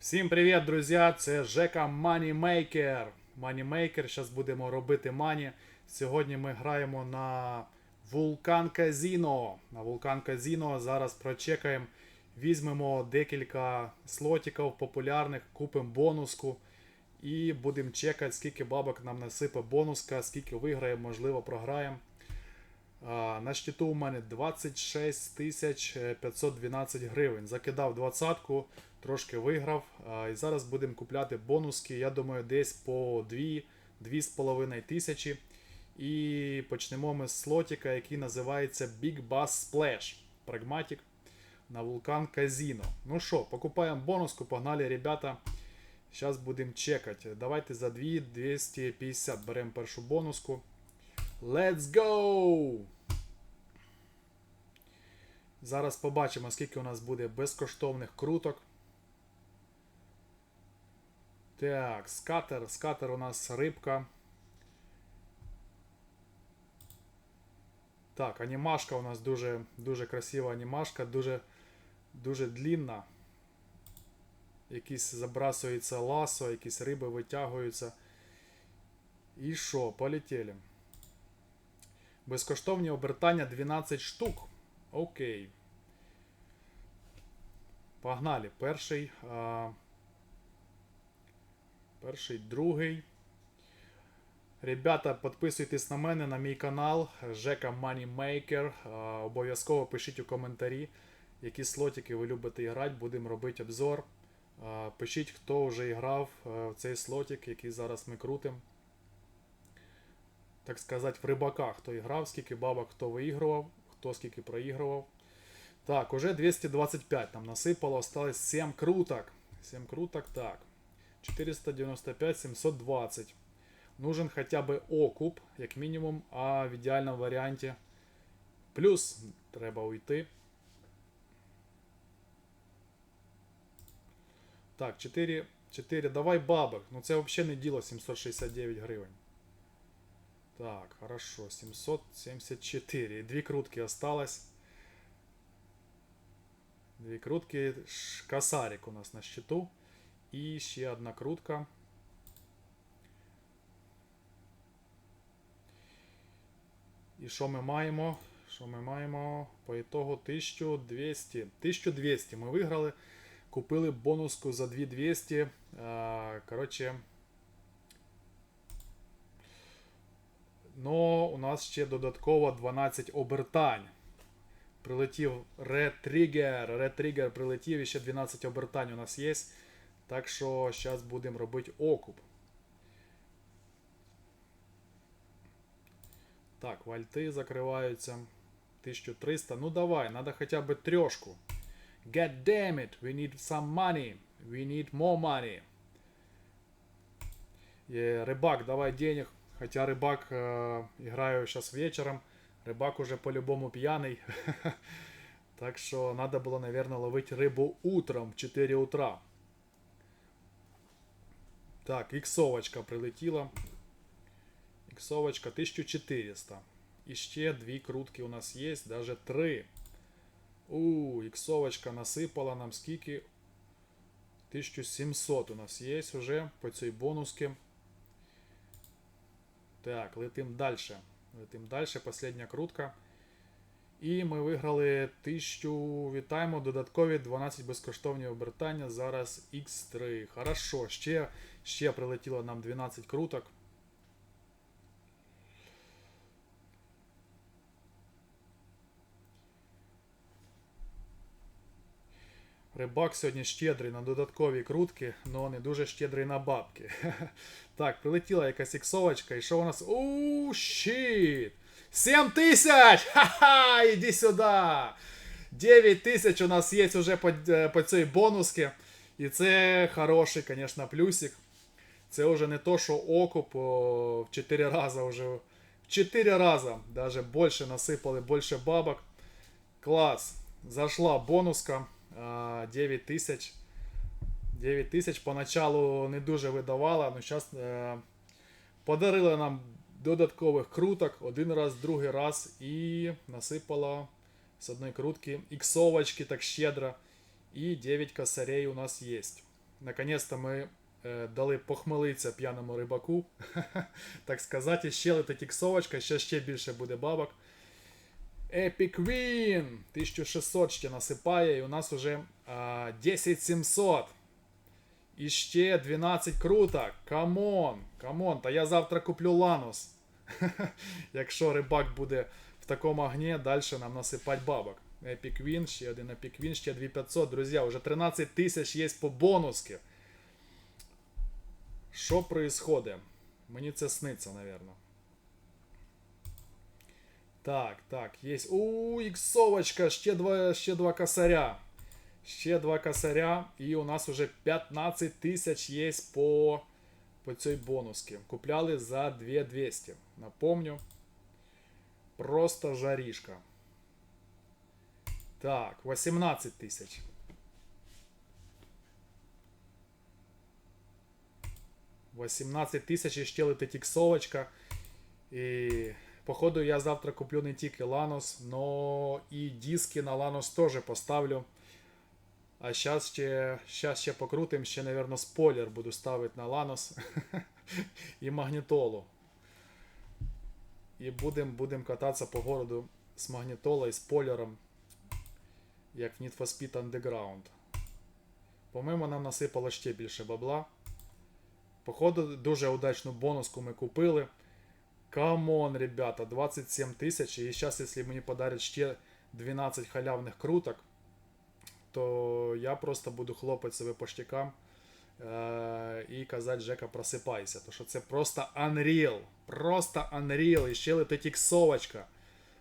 Всім привіт, друзі! Це Жека Moneymaker. Moneymaker. Зараз будемо робити мані. Сьогодні ми граємо на Вулкан Казіно. На Вулкан Казіно зараз прочекаємо. Візьмемо декілька слотиків популярних, купимо бонуску. І будемо чекати, скільки бабок нам насипе бонуска, скільки виграємо, можливо, програємо. На щиту у мене 26 512 гривень. Закидав двадцятку, трошки виграв. І зараз будемо купляти бонуски. Я думаю, десь по 2-2,5 тисячі. І почнемо ми з слотика, який називається Big Bass Splash. Прагматик на вулкан Казіно. Ну що, покупаємо бонуску, погнали, ребята. Зараз будемо чекати. Давайте за 2 250 беремо першу бонуску. Let's go! Зараз побачимо, скільки у нас буде безкоштовних круток. Так, скатер. Скатер у нас рибка. Так, анімашка у нас дуже, дуже красива анімашка, дуже, дуже длінна. Якісь забрасується ласо, якісь риби витягуються. І що, полетіли. Безкоштовні обертання 12 штук. Окей. Погнали. Перший. А... Перший, другий. Ребята, підписуйтесь на мене, на мій канал Жека Moneymaker. Обов'язково пишіть у коментарі, які слотики ви любите грати. Будемо робити обзор. Пишіть, хто вже грав в цей слотик, який зараз ми крутимо так сказати, в рибаках, хто грав, скільки бабок хто виігрував, хто скільки проігрував. Так, уже 225 нам насипало, осталось 7 круток. 7 круток, так. 495, 720. Нужен хоча б окуп, як мінімум, а в ідеальному варіанті. Плюс треба уйти. Так, 4, 4, давай бабок. Ну це взагалі не діло 769 гривень. Так, хорошо, 774. Дві крутки осталось. Дві крутки. Косарик у нас на счету. І ще одна крутка. І що ми маємо? Що ми маємо? По ітогу 1200. 1200 ми виграли. Купили бонуску за 2200. А, Коротше. Но у нас ще додатково 12 обертань. Прилетів ретригер. Ретригер прилетів і ще 12 обертань у нас є. Так що зараз будемо робити окуп. Так, вальти закриваються. 1300. Ну давай, надо хоча б трьошку. God damn it, we need some money. We need more money. Е, Рыбак, давай денег. Хотя рыбак э, играю сейчас вечером. Рыбак уже по-любому пьяный. Так что надо было, наверное, ловить рыбу утром в 4 утра. Так, іксовочка прилетіла. Іксовочка 1400. І ще дві крутки у нас є, даже три. У, іксовочка насипала нам скільки? 1700 у нас є уже по цій бонуски. Так, летим далі. Летим далі, последня крутка. І ми виграли 1000. Вітаємо. Додаткові 12 безкоштовні обертання. Зараз X3. Хорошо, ще, ще прилетіло нам 12 круток. Рибак сьогодні щедрий на додаткові крутки, але не дуже щедрий на бабки. Так, прилетіла якась іксовочка, і що у нас. Ууу, щит! 7 тисяч! Ха-ха! Іди сюди! 9 тисяч у нас є вже по, е, по цій бонуски. І це хороший, звісно, плюсик. Це вже не то, що окуп в 4 рази вже. В 4 рази даже більше насипали, більше бабок. Клас. Зашла бонуска. 9 тисяч. 9 тисяч поначалу не дуже видавала, але зараз е, подарили нам додаткових круток один раз, другий раз і насипала з одної крутки іксовочки так щедро. І 9 косарей у нас є. Наконець-то ми дали похмелитися п'яному рибаку. так сказати, ще летить іксовочка, ще більше буде бабок. Epic Win 1600 ще насипає, і у нас уже а, 10700. І ще 12 круток. Камон, камон, та я завтра куплю Ланус. Якщо рибак буде в такому огні, далі нам насипать бабок. Epic Win, ще один Epic Win, ще 2500. Друзі, вже 13 тисяч є по бонуски. Що происходит? Мені це сниться, наверное. Так, так, є. У, іксовочка, ще два, ще два косаря. Ще два косаря. І у нас уже 15 тисяч є по, по цій бонуски. Купляли за 2200. Напомню. Просто жарішка. Так, 18 тисяч. Восемнадцать тисяч і ще летить іксовочка. І походу я завтра куплю не тільки Ланос, но і диски на Ланос теж поставлю. А зараз ще, щас ще покрутим, ще, наверное, спойлер буду ставити на Ланос і магнітолу. І будемо будем кататися по городу з магнітолою і спойлером, як в Need for Speed Underground. По-моєму, нам насипало ще більше бабла. Походу, дуже удачну бонуску ми купили. Камон, ребята, 27 тисяч. І зараз, якщо мені подарять ще 12 халявних круток, то я просто буду хлопати себе по щекам е- і казати, Жека, просипайся. То що це просто Unreal. Просто Unreal. І ще летить іксовочка.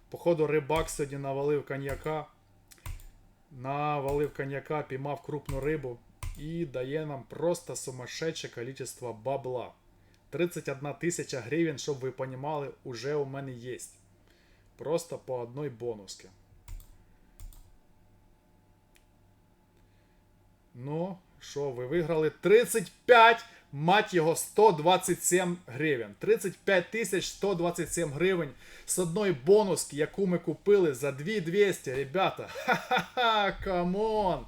Походу, рибак сьогодні навалив коньяка. Навалив коньяка, піймав крупну рибу і дає нам просто сумасшедше количество бабла. 31 тисяча гривень, щоб ви понімали, уже у мене є. Просто по одной бонуске. Ну, що, ви виграли 35, мать його, 127 гривень. 35 тисяч 127 гривень з одної бонуски, яку ми купили за 2200, ребята. Ха-ха-ха, камон.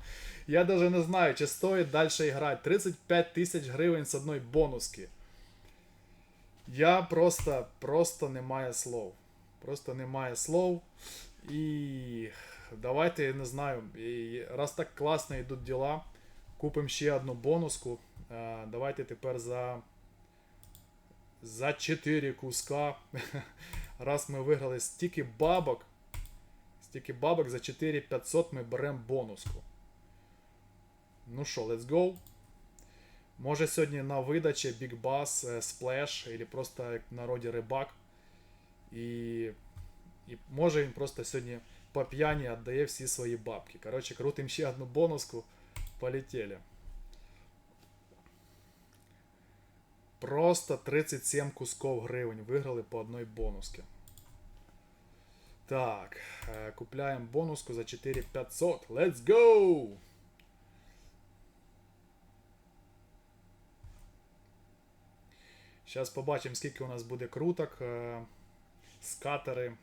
Я даже не знаю, чи стоїть далі грати. 35 тисяч гривень з одної бонуски. Я просто, просто не маю слов. Просто немає слов. І давайте, я не знаю, раз так класно йдуть діла, купимо ще одну бонуску. Е, Давайте тепер за. За 4 куска. Раз ми виграли стільки бабок. Стільки бабок за 4500 ми беремо бонуску. Ну що, let's go. Може сьогодні на видачі Big Bass, е, Splash, або просто як в народі рибак. І, і може він просто сьогодні по п'яні віддає всі свої бабки. Коротше, крутим ще одну бонуску. Полетели. Просто 37 кусков гривень виграли по одной бонуске. Так, е, купляємо бонуску за 4500. Let's go! Зараз побачимо, скільки у нас буде круток. Е, Скатери.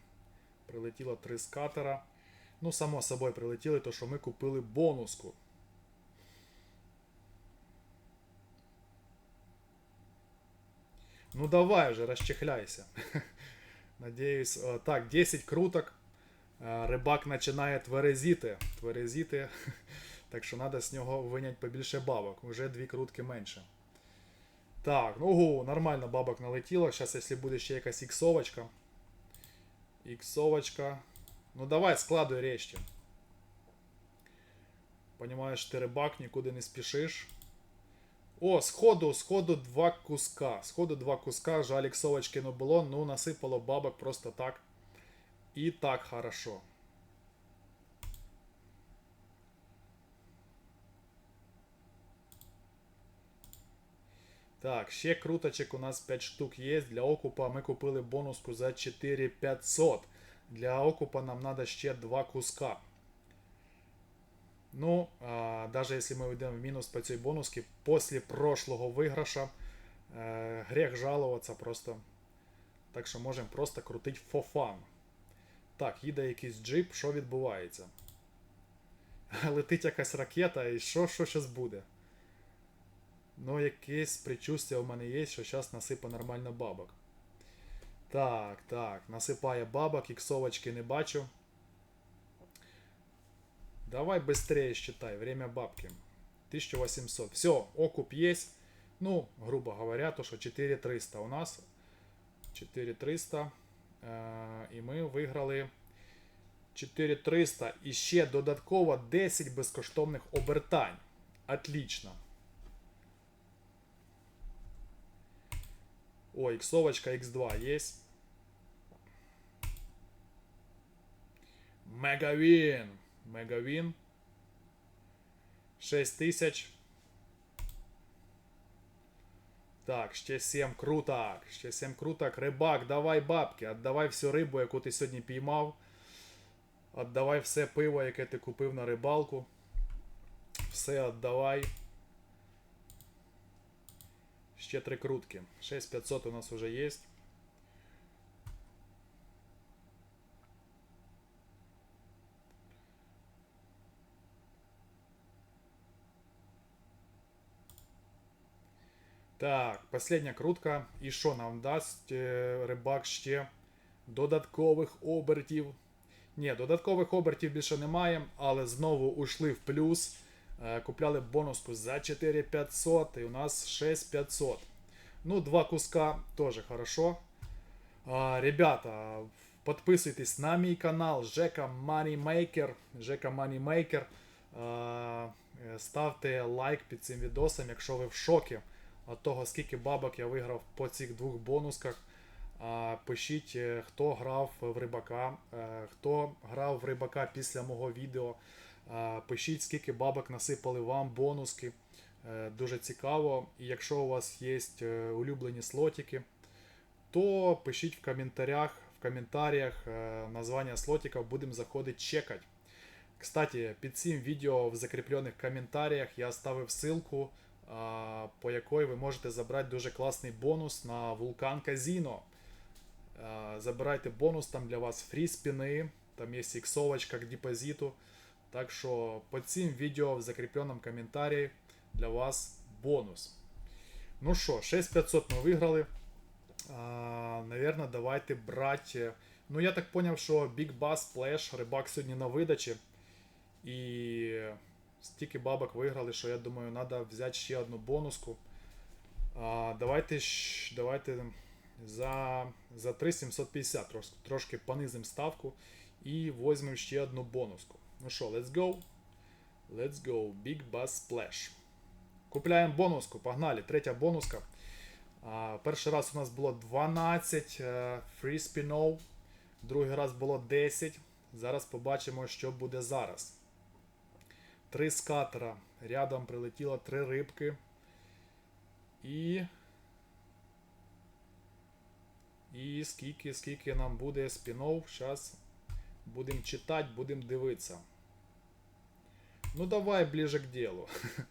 Прилетіло три скатера. Ну, само собою прилетіли, то що ми купили бонуску. Ну давай вже, розчехляйся. Надіюсь, так, 10 круток. Е, Рибак починає тверезіти. Тверезіти. Так що треба з нього виняти побільше бабок. Уже дві крутки менше. Так, ну ого, нормально бабок налетіло. Зараз, якщо буде ще якась іксовочка. Іксовочка. Ну давай, складуй речі. Понимаєш, ти рибак, нікуди не спішиш. О, сходу, сходу два куска. Сходу два куска, жаль, іксовочки не було, ну насипало бабок просто так. І так хорошо. Так, ще круточек у нас 5 штук є. Для окупа ми купили бонуску за 4500. Для окупа нам надо ще 2 куска. Ну, а, даже если мы уйдем в минус по цій бонуске, после прошлого виграша е, грех жалуватися просто. Так що можемо просто крутити фофан. Так, їде якийсь джип, що відбувається? Летить якась ракета, і що що зараз буде? Ну, якесь предчувствие в мене є, що зараз насипа нормально бабок. Так, так, насипає бабок, іксовочки не бачу. Давай быстрее считай, время бабки. 1800. Все, окуп есть. Ну, грубо говоря, то що 4300 у нас. 4300. Е, і ми виграли 4300. І ще додатково 10 безкоштовних обертань. Отлично. О, іксовочка X2 есть. Мегавін. Мегавін. 6 тисяч. Так, ще 7 круток. Ще 7 круток. Рибак, давай бабки. Отдавай всю рибу, яку ти сьогодні піймав. Отдавай все пиво, яке ти купив на рибалку. Все віддавай. Ще три крутки. 6500 у нас уже є. Так, последня крутка. І що нам дасть е, рибак ще додаткових обертів? Ні, додаткових обертів більше немає, але знову ушли в плюс. Е, Купляли бонуску за 4500 і у нас 6500. Ну, два куска теж хорошо. Ребята, подписуйтесь на мій канал Жека Moneymaker. Жека Moneymaker. А, е, ставте лайк під цим відосом, якщо ви в шокі від того, скільки бабок я виграв по цих двох бонусках. А, Пишіть, е, хто грав в рибака, хто грав в рибака після мого відео. Пишіть, скільки бабок насипали вам бонуски. Е, Дуже цікаво. І якщо у вас є е, улюблені слотики, то пишіть в коментарях, в коментарях е, названня слотиків, будемо заходити чекати. Кстати, під цим відео в закріплених коментарях я ставив ссылку, по якої ви можете забрати дуже класний бонус на вулкан Казіно. Забирайте бонус, там для вас фрі спіни, там є іксовочка к депозиту. Так що під цим відео в закріпленому коментарі для вас бонус. Ну що, 6500 ми виграли. А, Наверно, давайте брати. Ну, я так поняв, що Big Bass Splash, рибак сьогодні на видачі. І стільки бабок виграли, що я думаю, треба взяти ще одну бонуску. А, давайте давайте за, за 3750 трошки, трошки понизимо ставку і візьмемо ще одну бонуску. Ну що, let's go. Let's go. Big Bass Splash. Купляємо бонуску, погнали. Третя бонуска. А, перший раз у нас було 12 е, free spinов, другий раз було 10. Зараз побачимо, що буде зараз. Три скатера. Рядом прилетіло три рибки. І. І скільки, скільки нам буде спінов. Зараз будемо читати, будемо дивитися. Ну давай ближе к делу.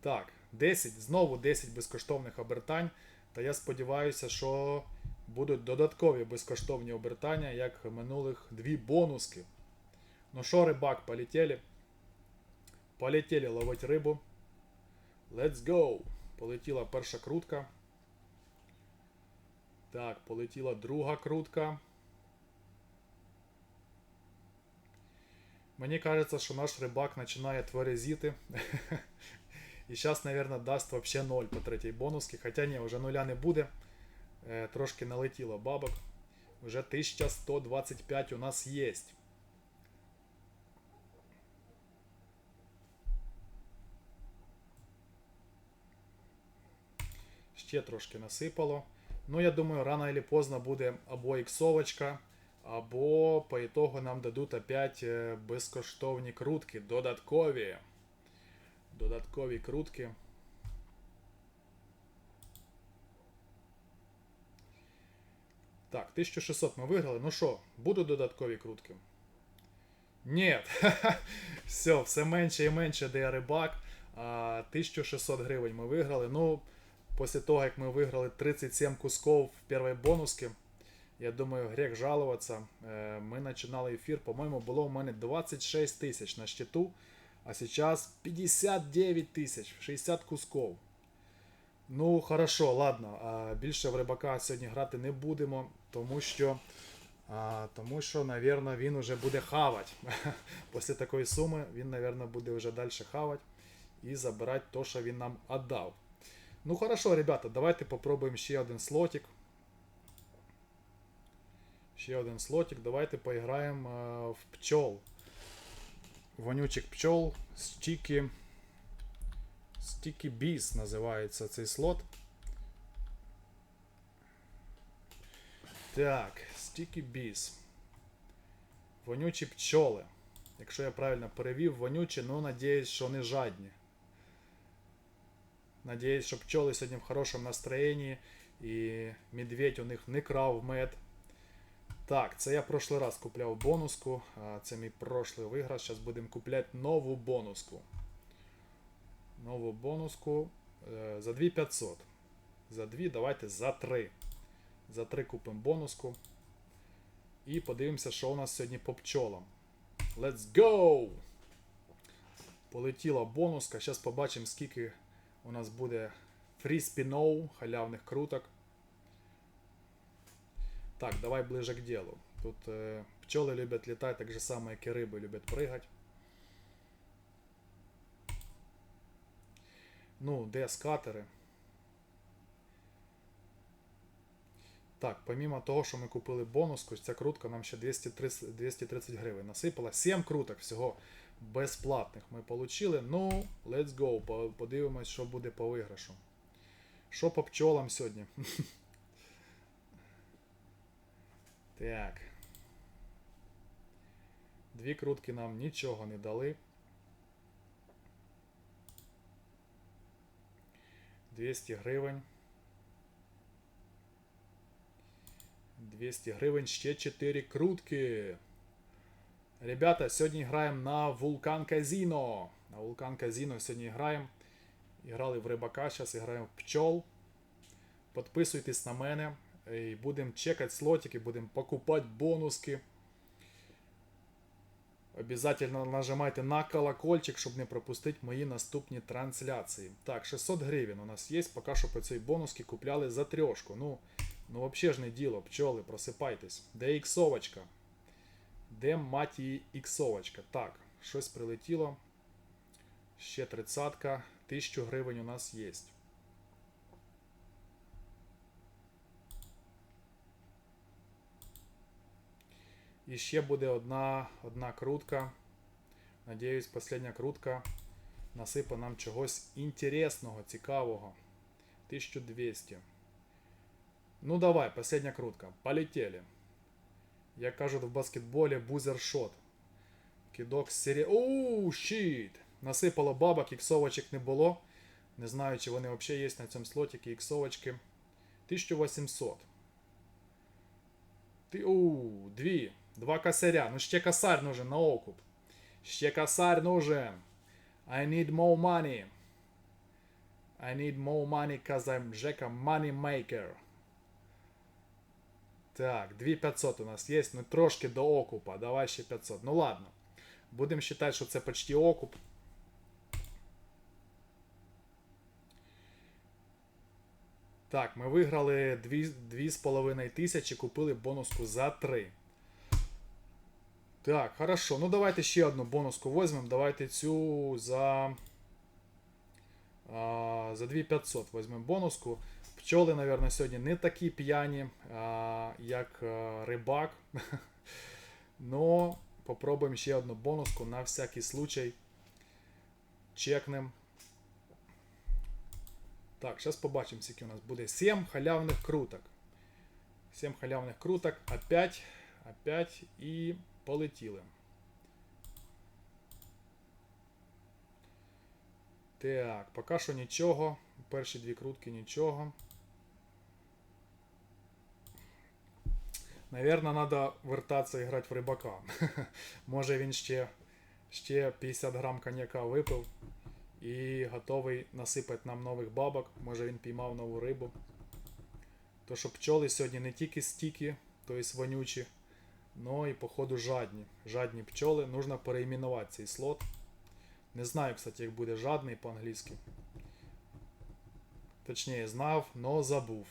Так, 10, знову 10 безкоштовних обертань. Та я сподіваюся, що будуть додаткові безкоштовні обертання, як минулих дві бонуски. Ну що, рибак, полетели? Полетели ловить рибу. Let's go! Полетіла перша крутка. Так, полетіла друга крутка. Мені кажется, що наш рибак починає тверезіти. І зараз, мабуть, дасть вообще 0 по третій бонусці. Хоча ні, вже нуля не буде. Е, трошки налетіло бабок. Вже 1125 у нас є. Ще трошки насипало. Ну, я думаю, рано или поздно буде або іксовочка, Або по ітогу нам дадуть опять е, безкоштовні крутки, додаткові. Додаткові крутки. Так, 1600 ми виграли. Ну що, будуть додаткові крутки? Ні. Все, все менше і менше, де рибак. А, 1600 гривень ми виграли. Ну, після того, як ми виграли 37 кусков в першій бонусці, я думаю, грех жалуватися. Е, Ми починали ефір, по-моєму, було у мене 26 тисяч на щиту. А сейчас 59 тисяч, 60 кусков. Ну, хорошо, ладно. Більше в рибака сьогодні грати не будемо, тому що, тому що, навірно, він уже буде хавати. Після такої суми він, навірно, буде вже далі хавати і забирати те, що він нам віддав. Ну, хорошо, ребята, давайте попробуємо ще один слотик. Ще один слотик. Давайте поіграємо е, в пчол. Вонючих пчол. Стікі. Sticky Bees називається цей слот. Так, Sticky Bees. Вонючі пчоли. Якщо я правильно перевів, вонючі, ну надіюсь, що не жадні. Надіюсь, що пчоли сьогодні в хорошому настроєнні і медведь у них не крав мед. Так, це я прошлий раз купляв бонуску. Це мій прошлий виграш. Зараз будемо купляти нову бонуску. Нову бонуску е, за 2500. За 2, давайте за 3. За 3 купимо бонуску. І подивимося, що у нас сьогодні по пчолам. Let's go! Полетіла бонуска. Зараз побачимо, скільки у нас буде free спінов, халявних круток. Так, давай ближе к делу. Тут е, пчоли люблять літати так же само, як і риби люблять пригати. Ну, де скатери? Так, помимо того, що ми купили бонуску, ця крутка нам ще 230, 230 гривень насипала. 7 круток всього безплатних ми отримали. Ну, let's go. Подивимось, що буде по виграшу. Що по пчолам сьогодні? Так. Дві крутки нам нічого не дали. 200 гривень. 200 гривень, ще 4 крутки. Ребята, сьогодні граємо на Вулкан Казіно. На Вулкан Казіно сьогодні граємо. Грали в рибака, зараз граємо в пчол. Підписуйтесь на мене. І будемо чекати слотики, будемо покупати бонуски. Обязательно нажимайте на колокольчик, щоб не пропустити мої наступні трансляції. Так, 600 гривень у нас є. Поки що по цій бонуски купляли за трьошку. Ну, ну взагалі ж не діло, пчоли, просипайтесь. Де іксовочка? Де мать її іксовочка? Так, щось прилетіло. Ще тридцатка. 1000 гривень у нас є. І ще буде одна, одна крутка. Надіюсь, последня крутка насипе нам чогось інтересного, цікавого. 1200. Ну давай, последня крутка. Полетели. Як кажуть в баскетболі, бузершот. Кидок з сері... Оу, щит! Насипало бабок, іксовочок не було. Не знаю, чи вони взагалі є на цьому слотіки іксовочки. 1800. Ти, оу, дві. Два косаря. Ну ще косарь нужен на окуп. Ще косарь нужен. I need more money. I need more money, cause I'm Jack a money maker. Так, 2500 у нас є, ну трошки до окупа. Давай ще 500. Ну ладно. Будемо вважати, що це почти окуп. Так, ми виграли 2,5 тисячі, купили бонуску за 3. Так, хорошо. Ну давайте ще одну бонуску візьмемо. Давайте цю за. А, за 2500 візьмемо бонуску. Пчоли, мабуть, сьогодні не такі п'яні, як рибак. Но попробуємо ще одну бонуску на всякий случай. Чекнем. Так, зараз побачимо, скільки у нас буде. 7 халявних круток. 7 халявних круток. Опять, опять і полетіли. Так, поки що нічого. Перші дві крутки нічого. Наверно, треба вертатися і грати в рибака. Може він ще, ще 50 грам коньяка випив і готовий насипати нам нових бабок. Може він піймав нову рибу. То що пчоли сьогодні не тільки стіки, тобто вонючі, но і, походу, жадні. Жадні пчоли. Нужно переіменувати цей слот. Не знаю, кстати, як буде жадний по-англійськи. Точніше, знав, но забув.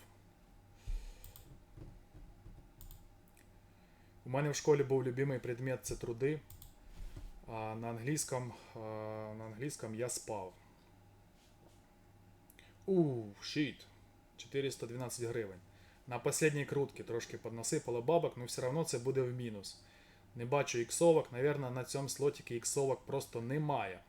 У мене в школі був любимий предмет це труди. А на англійському, на англійському я спав. У, щит. 412 гривень. На последній крутці трошки поднасипало бабок, але все одно це буде в мінус. Не бачу іксовок, Навірно, на цьому слотіки іксовок просто немає.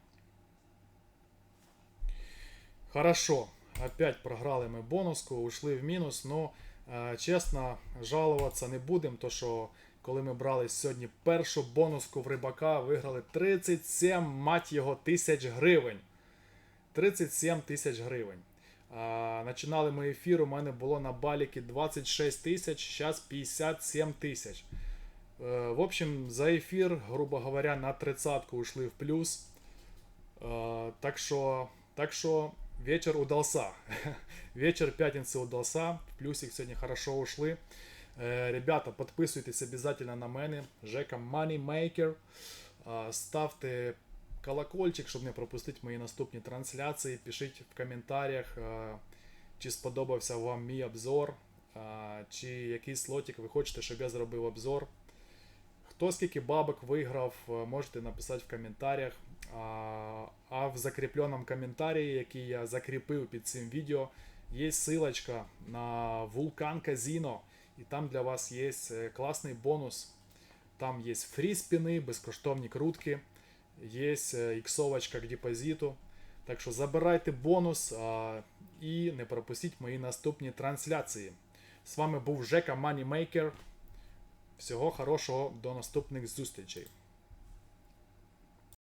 Хорошо. Опять програли ми бонуску, ушли в мінус. Ну, е, чесно, жалуватися не будемо, то що коли ми брали сьогодні першу бонуску в рибака, виграли 37, мать його, тисяч гривень. 37 тисяч гривень. А, Починали ми ефір, у мене було на баліки 26 тисяч, зараз 57 тисяч. Е, В общем, за ефір, грубо говоря, на 30-ку ушли в плюс. Е, Так що, так що вечер удался. вечер пятницы удался. В плюсик сегодня хорошо ушли. Е, Ребята, підписуйтесь обязательно на мене. Жека Moneymaker. Ставте колокольчик, щоб не пропустити мої наступні трансляції. Пишіть в коментарях, чи сподобався вам мій обзор, чи якийсь слотик ви хочете, щоб я зробив обзор. Хто скільки бабок виграв, можете написати в коментарях. А, в закріпленому коментарі, який я закріпив під цим відео, є ссылочка на вулкан Казіно. І там для вас є е, класний бонус. Там є фрі-спіни, безкоштовні крутки, є иксовочка іксовочка к депозиту. Так що забирайте бонус а, і не пропустіть мої наступні трансляції. З вами був Жека Moneymaker. Всього хорошого до наступних зустрічей.